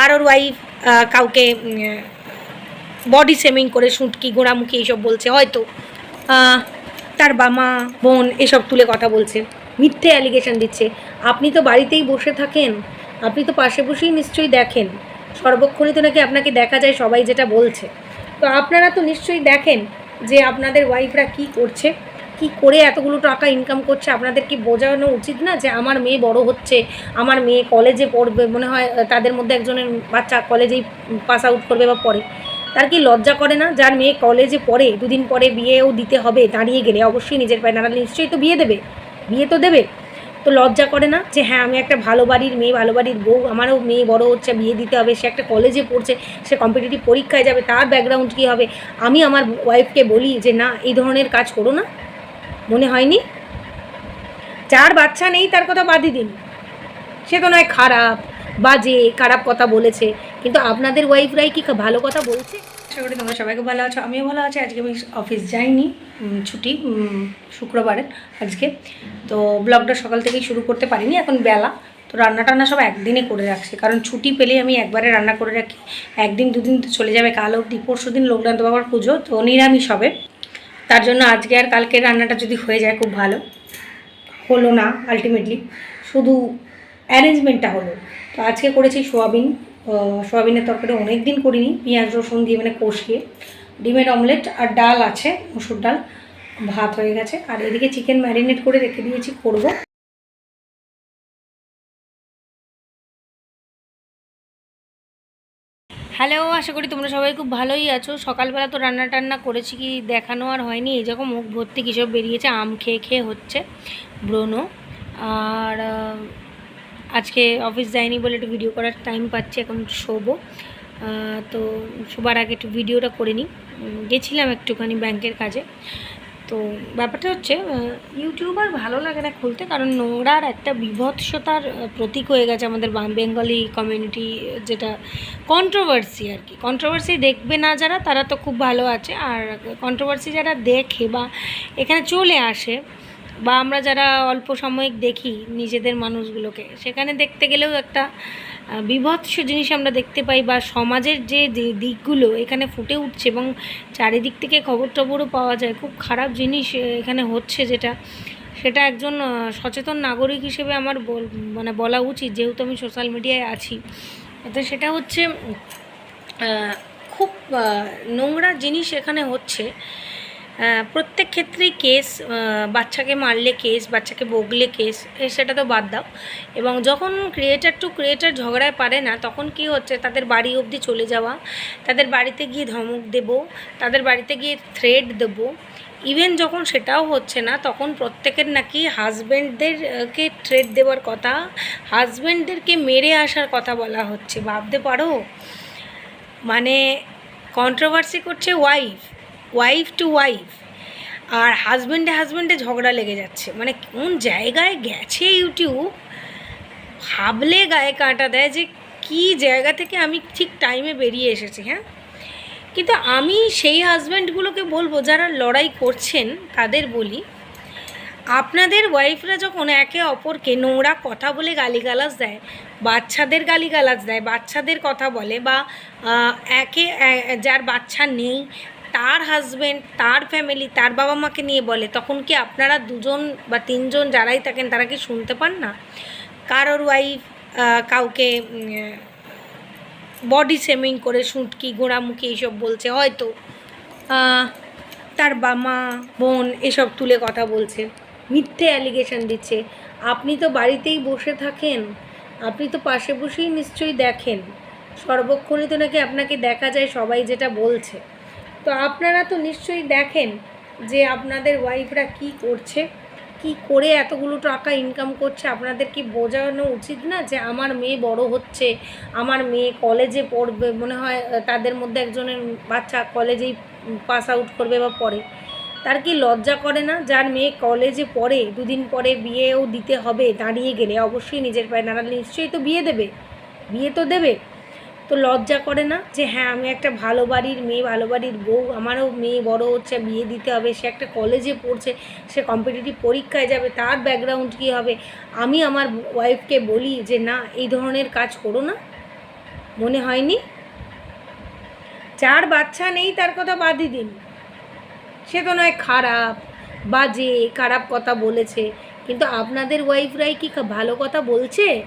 কারোর ওয়াইফ কাউকে বডি সেমিং করে শুটকি গোড়ামুখি এইসব বলছে, হয়তো তার বামা বোন এসব তুলে কথা বলছে, মিথ্যে অ্যালিগেশন দিচ্ছে। আপনি তো বাড়িতেই বসে থাকেন, আপনি তো পাশে বসেই নিশ্চয়ই দেখেন। সর্বক্ষণই তো নাকি আপনাকে দেখা যায়, সবাই যেটা বলছে। তো আপনারা তো নিশ্চয়ই দেখেন যে আপনাদের ওয়াইফরা কি করছে। কি করে এতগুলো টাকা ইনকাম করছে, আপনাদের কি বোঝানো উচিত না যে আমার মেয়ে বড় হচ্ছে, আমার মেয়ে কলেজে পড়বে, মনে হয় তাদের মধ্যে একজনের বাচ্চা কলেজেই পাস আউট করবে বা পড়ে। তার কি লজ্জা করে না? যার মেয়ে কলেজে পড়ে, দুদিন পরে বিয়েও দিতে হবে, দাঁড়িয়ে গেলে অবশ্যই নিজের পায়ে দাঁড়ালে নিশ্চয়ই তো বিয়ে দেবে, বিয়ে তো দেবে। তো লজ্জা করে না যে হ্যাঁ আমি একটা ভালো বাড়ির মেয়ে, ভালো বাড়ির বউ, আমারও মেয়ে বড় হচ্ছে, বিয়ে দিতে হবে, সে একটা কলেজে পড়ছে, সে কম্পিটিটিভ পরীক্ষায় যাবে, তার ব্যাকগ্রাউন্ড কী হবে? আমি আমার ওয়াইফকে বলি যে, না, এই ধরনের কাজ করো না। মনে হয়নি? যার বাচ্চা নেই তার কথা বাদই দিন। সে তো নয় খারাপ, বাজে, খারাপ কথা বলেছে। কিন্তু আপনাদের ওয়াইফরাই কি ভালো কথা বলছে? আশা করি তোমরা সবাইকে ভালো আছো, আমিও ভালো আছি। আজকে আমি অফিস যাইনি ছুটি শুক্রবারের আজকে। তো ব্লগটা সকাল থেকেই শুরু করতে পারিনি, এখন বেলা। তো রান্না টান্না সব একদিনে করে রাখছি, কারণ ছুটি পেলেই আমি একবারে রান্না করে রাখি। একদিন, দুদিন তো চলে যাবে, কাল অবধি। পরশু দিন লোকনাথ বাবার পুজো, তো নিরামিষ হবে। তার জন্য আজকে আর কালকে রান্নাটা যদি হয়ে যায় খুব ভালো, হলো না আলটিমেটলি শুধু অ্যারেঞ্জমেন্টটা হলো। তো আজকে করেছি সোয়াবিন। সোয়াবিনের তরকারি অনেক দিন করিনি, পেঁয়াজ, রসুন দিয়ে মানে কষিয়ে। ডিমের অমলেট আর ডাল আছে, মুসুর ডাল। ভাত হয়ে গেছে। আর এদিকে চিকেন ম্যারিনেট করে রেখে দিয়েছি, করব। হ্যালো আশা করি তোমরা সবাই খুব ভালোই আছো। সকালবেলা তো রান্না টান্না করেছি কি দেখানো আর হয়নি। এই যখন মুখ ভর্তি কিসব বেরিয়েছে, আম খেয়ে খেয়ে হচ্ছে ব্রণ। আর আজকে অফিস যাইনি বলে একটু ভিডিও করার টাইম পাচ্ছি, এখন শোবো। তো শোবার আগে একটু ভিডিওটা করে নিই। গেছিলাম একটুখানি ব্যাংকের কাজে। তো ব্যাপারটা হচ্ছে ইউটিউব আর ভালো লাগে না খুলতে, কারণ নোংরার একটা বিভৎসতার প্রতীক হয়ে গেছে আমাদের বেঙ্গলি কমিউনিটি যেটা কন্ট্রোভার্সি আর কি। কন্ট্রোভার্সি দেখবে না যারা, তারা তো খুব ভালো আছে। আর কন্ট্রোভার্সি যারা দেখে বা এখানে চলে আসে, বা আমরা যারা অল্প সাময়িক দেখি নিজেদের মানুষগুলোকে, সেখানে দেখতে গেলেও একটা বিভৎস জিনিস আমরা দেখতে পাই বা সমাজের যে দিকগুলো এখানে ফুটে উঠছে এবং চারিদিক থেকে খবর টবরও পাওয়া যায়। খুব খারাপ জিনিস এখানে হচ্ছে যেটা। সেটা একজন সচেতন নাগরিক হিসেবে আমার মানে বলা উচিত, যেহেতু আমি সোশ্যাল মিডিয়ায় আছি। তো সেটা হচ্ছে খুব নোংরা জিনিস এখানে হচ্ছে। প্রত্যেক ক্ষেত্রেই কেস বাচ্চাকে মারলে কেস বাচ্চাকে বগলে কেস সেটা তো বাদ দাও। এবং যখন ক্রিয়েটার টু ক্রিয়েটার ঝগড়ায় পারে না, তখন কি হচ্ছে? তাদের বাড়ি অবধি চলে যাওয়া, তাদের বাড়িতে গিয়ে ধমক দেব, তাদের বাড়িতে গিয়ে থ্রেড দেব। ইভেন যখন সেটাও হচ্ছে না, তখন প্রত্যেকের নাকি হাজব্যান্ডদেরকে থ্রেড দেওয়ার কথা হাজব্যান্ডদেরকে মেরে আসার কথা বলা হচ্ছে। ভাবতে পারো? মানে কন্ট্রোভার্সি করছে ওয়াইফ ওয়াইফ টু ওয়াইফ আর হাজব্যান্ডে হাজব্যান্ডে ঝগড়া লেগে যাচ্ছে। মানে কোন জায়গায় গেছে ইউটিউব, ভাবলে গায়ে কাঁটা দেয় যে কি জায়গা থেকে আমি ঠিক টাইমে বেরিয়ে এসেছি হ্যাঁ? কিন্তু আমি সেই হাজব্যান্ডগুলোকে বলব, যারা লড়াই করছেন, তাদের বলি, আপনাদের ওয়াইফরা যখন একে অপরকে নোংরা কথা বলে গালিগালাজ দেয়, বাচ্চাদের গালিগালাজ দেয়, বাচ্চাদের কথা বলে বা একে যার বাচ্চা নেই তার হাজব্যান্ড তার ফ্যামিলি তার বাবা মাকে নিয়ে বলে, তখন কি আপনারা দুজন বা তিনজন যারাই থাকেন তারা কি শুনতে পান না? কারোর ওয়াইফ কাউকে বডি সেমিং করে শুটকি গোড়ামুখি এইসব বলছে, হয়তো তার বামা বোন এসব তুলে কথা বলছে, মিথ্যে অ্যালিগেশন দিচ্ছে। আপনি তো বাড়িতেই বসে থাকেন, আপনি তো পাশে বসেই নিশ্চয়ই দেখেন। সর্বক্ষণই তো নাকি আপনাকে দেখা যায় সবাই যেটা বলছে। তো আপনারা তো নিশ্চয়ই দেখেন যে আপনাদের ওয়াইফরা কি করছে, কি করে এতগুলো টাকা ইনকাম করছে। আপনাদের কি বোঝানো উচিত না যে আমার মেয়ে বড় হচ্ছে, আমার মেয়ে কলেজে পড়বে, মনে হয় তাদের মধ্যে একজনের বাচ্চা কলেজেই পাস আউট করবে বা পড়ে। তার কি লজ্জা করে না? যার মেয়ে কলেজে পড়ে, দুদিন পরে বিয়েও দিতে হবে, দাঁড়িয়ে গেলে অবশ্যই নিজের পায়ে দাঁড়ালে নিশ্চয়ই তো বিয়ে দেবে। বিয়ে তো দেবে। তো লজ্জা করে না যে হ্যাঁ আমি একটা ভালো বাড়ির মেয়ে, ভালো বাড়ির বউ, আমারও মেয়ে বড় হচ্ছে, বিয়ে দিতে হবে, সে একটা কলেজে পড়ছে, সে কম্পিটিটিভ পরীক্ষায় যাবে, তার ব্যাকগ্রাউন্ড কী হবে? আমি আমার ওয়াইফকে বলি যে, না, এই ধরনের কাজ করো না। মনে হয়নি? যার বাচ্চা নেই, তার কথা বাদই দিন। সে তো নয় খারাপ, বাজে, খারাপ কথা বলেছে। কিন্তু আপনাদের ওয়াইফরাই কি ভালো কথা বলছে?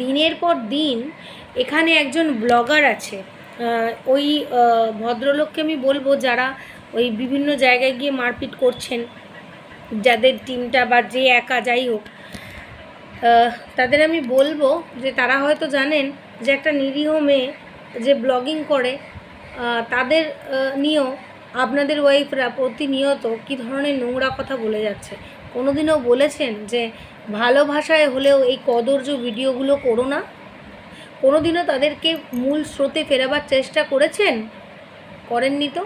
দিনের পর দিন এখানে একজন ব্লগার আছে। ওই ভদ্রলোককে আমি বলব যারা ওই বিভিন্ন জায়গায় গিয়ে মারপিট করছেন, যাদের টিমটা বা যে একা যাই হোক। তাদের আমি বলব যে তারা হয়তো জানেন যে একটা নিরীহ মেয়ে যে ব্লগিং করে তাদের নিয়েও আপনাদের ওয়াইফরা প্রতিনিয়ত কী ধরনের নোংরা কথা বলে যাচ্ছে। কোনোদিনও বলেছেন যে ভালো ভাষায় হলেও এই কদর্য ভিডিওগুলো করো না। কোনো দিনও তাদেরকে মূল স্রোতে ফেরাবার চেষ্টা করেছেন? করেননি তো?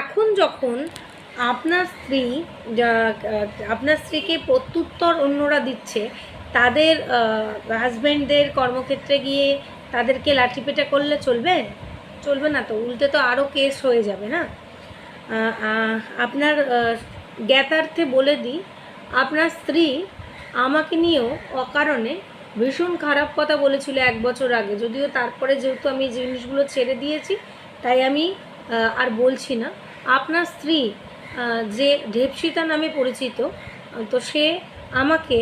এখন যখন আপনার স্ত্রী আপনার স্ত্রীকে প্রত্যুত্তর অন্যরা দিচ্ছে, তাদের হাজব্যান্ডদের কর্মক্ষেত্রে গিয়ে তাদেরকে লাঠিপেটা করলে চলবে? চলবে না তো, উল্টে তো আরও কেস হয়ে যাবে না? আপনার জ্ঞাতার্থে বলে দিই আপনার স্ত্রী আমাকে নিয়েও অকারণে ভীষণ খারাপ কথা বলেছিল এক বছর আগে। যদিও তারপরে যেহেতু আমি জিনিসগুলো ছেড়ে দিয়েছি, তাই আমি আর বলছি না। আপনার স্ত্রী যে ঢেপসিতা নামে পরিচিত, তো সে আমাকে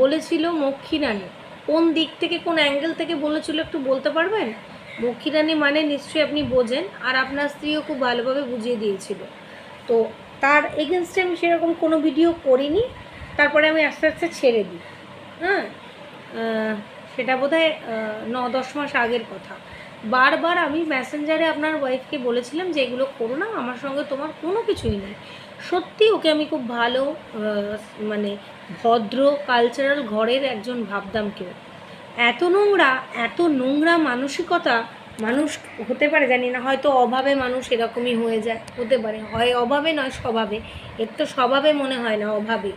বলেছিল মক্ষী রানী। কোন দিক থেকে, কোন অ্যাঙ্গেল থেকে বলেছিল একটু বলতে পারবেন? মক্ষী রানী মানে নিশ্চয়ই আপনি বোঝেন, আর আপনার স্ত্রীও খুব ভালোভাবে বুঝিয়ে দিয়েছিল। তো তার এগেনস্টে আমি সেরকম কোনো ভিডিও করিনি। তারপরে আমি আস্তে আস্তে ছেড়ে দিই। হ্যাঁ? সেটা বোধহয় আহ, ন দশ মাস আগের কথা। বারবার আমি মেসেঞ্জারে আপনার ওয়াইফকে বলেছিলাম যে এগুলো করো না আমার সঙ্গে তোমার কোনো কিছুই নেই। সত্যি ওকে আমি খুব ভালো মানে ভদ্র কালচারাল ঘরের একজন ভাবতাম কেউ। এত নোংরা এত নোংরা মানসিকতা মানুষ হতে পারে, জানি না, হয়তো অভাবে মানুষ এরকমই হয়ে যায়, হতে পারে, হয় অভাবে নয় স্বভাবে, এর তো স্বভাবে মনে হয় না অভাবে।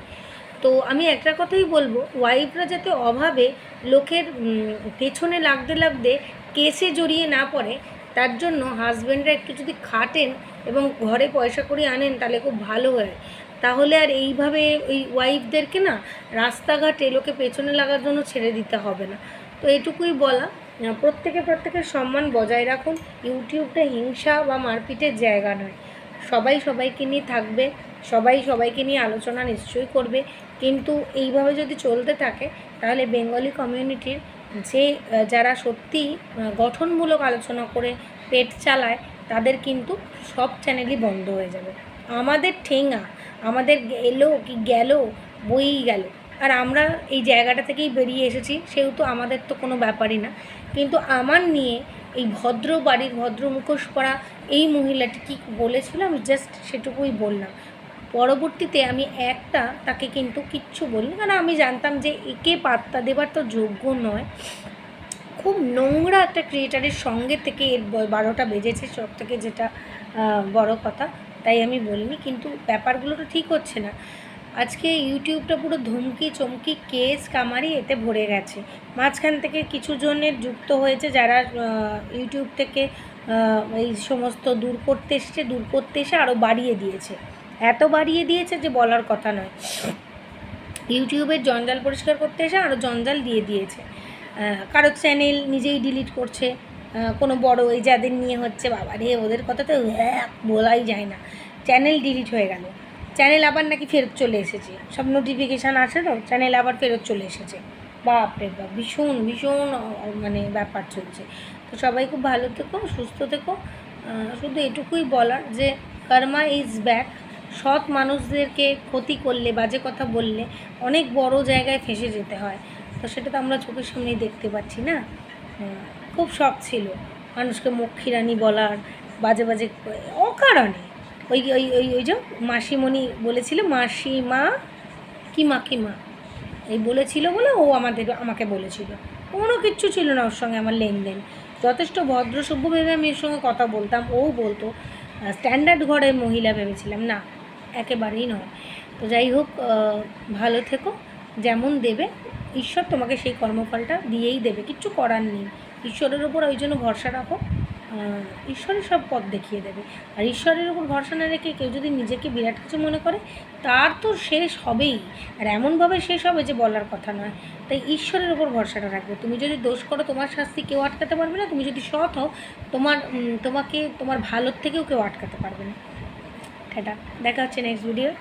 তো আমি একটা কথাই বলব ওয়াইফরা যাতে অভাবে লোকের পেছনে লাগতে লাগতে কেসে জড়িয়ে না পড়ে, তার জন্য হাজব্যান্ডরা একটু যদি খাটেন এবং ঘরে পয়সা করে আনেন, তাহলে খুব ভালো হয়। তাহলে আর এইভাবে ওই ওয়াইফদেরকে না রাস্তাঘাটে লোকে পেছনে লাগার জন্য ছেড়ে দিতে হবে না। তো এটুকুই বলা। প্রত্যেকে প্রত্যেকের সম্মান বজায় রাখুন। ইউটিউবটা হিংসা বা মারপিটের জায়গা নয়। সবাই সবাইকে নিয়ে থাকবে, সবাই সবাইকে নিয়ে আলোচনা নিশ্চয়ই করবে। কিন্তু এইভাবে যদি চলতে থাকে, তাহলে বেঙ্গলি কমিউনিটির যে যারা সত্যি গঠনমূলক আলোচনা করে পেট চালায়, তাদের কিন্তু সব চ্যানেলই বন্ধ হয়ে যাবে। আমাদের ঠেঙা, আমাদের এলো কি গেল বই গেল। আর আমরা এই জায়গাটা থেকেই বেরিয়ে এসেছি, সেহেতু আমাদের তো কোনো ব্যাপারই না। কিন্তু আমার নিয়ে এই ভদ্র বাড়ির ভদ্র মুখোশ পরা এই মহিলাটি কী বলেছিল আমি জাস্ট সেটুকুই বললাম। পরবর্তীতে আমি একটা তাকে কিন্তু কিচ্ছু বলিনি, কারণ আমি জানতাম যে একে পাত্তা দেবার তো যোগ্য নয়। খুব নোংরা একটা ক্রিয়েটারের সঙ্গে থেকে এর বারোটা বেজেছে সব থেকে যেটা বড় কথা, তাই আমি বলিনি। কিন্তু ব্যাপারগুলো তো ঠিক হচ্ছে না। আজকে ইউটিউবটা পুরো ধমকি, চমকি, কেস, কামারি এতে ভরে গেছে। মাঝখান থেকে কিছু জনের যুক্ত হয়েছে যারা ইউটিউব থেকে এই সমস্ত দূর করতে এসছে, দূর করতে এসে আরও বাড়িয়ে দিয়েছে। এত বাড়িয়ে দিয়েছে যে বলার কথা নয়। ইউটিউবের জঞ্জাল পরিষ্কার করতে এসে আরও জঞ্জাল দিয়ে দিয়েছে। কারও চ্যানেল নিজেই ডিলিট করছে। কোনো বড় এই যাদের নিয়ে হচ্ছে বাবা রে ওদের কথা তো হ্যাঁ বলাই যায় না। চ্যানেল ডিলিট হয়ে গেল। চ্যানেল আবার নাকি ফেরত চলে এসেছে। সব নোটিফিকেশান আসে তো চ্যানেল আবার ফেরত চলে এসেছে। বাপরে বাপ, ভীষণ ভীষণ মানে ব্যাপার চলছে। তো সবাই খুব ভালো থেকো, সুস্থ থেকো। শুধু এটুকুই বলার যে কর্মা ইজ ব্যাক সৎ মানুষদেরকে ক্ষতি করলে, বাজে কথা বললে অনেক বড় জায়গায় ফেঁসে যেতে হয়। তো সেটা তো আমরা চোখের সামনেই দেখতে পাচ্ছি না? খুব শখ ছিল মানুষকে মক্ষীরানী বলার, বাজে বাজে, অকারণে। ওই ওই ওই ওই যে মাসিমণি বলেছিল, মাসিমা কি মা কি মা এই বলেছিল বলে ও আমাদের, আমাকে বলেছিল। কোনো কিচ্ছু ছিল না ওর সঙ্গে আমার লেনদেন। যথেষ্ট ভদ্র সভ্য ভেবে আমি এর সঙ্গে কথা বলতাম। ও বলতো, স্ট্যান্ডার্ড ঘরের মহিলা ভেবেছিলাম। না, একেবারেই নয়। তো যাই হোক ভালো থেকো। যেমন দেবে, ঈশ্বর তোমাকে সেই কর্মফলটা দিয়েই দেবে। কিচ্ছু করার নেই। ঈশ্বরের ওপর ওই জন্য ভরসা রাখো। ঈশ্বরই সব পথ দেখিয়ে দেবে। আর ঈশ্বরের উপর ভরসা না রেখে কেউ যদি নিজেকে বিরাট কিছু মনে করে, তার তো শেষ হবেই। আর এমনভাবে শেষ হবে যে বলার কথা নয়। তাই ঈশ্বরের উপর ভরসাটা রাখবে। তুমি যদি দোষ করো, তোমার শাস্তি কেউ আটকাতে পারবে না। তুমি যদি সৎ হও, তোমার তোমাকে, তোমার ভালোর থেকেও কেউ আটকাতে পারবে না। এটা দেখা হচ্ছে নেক্সট ভিডিও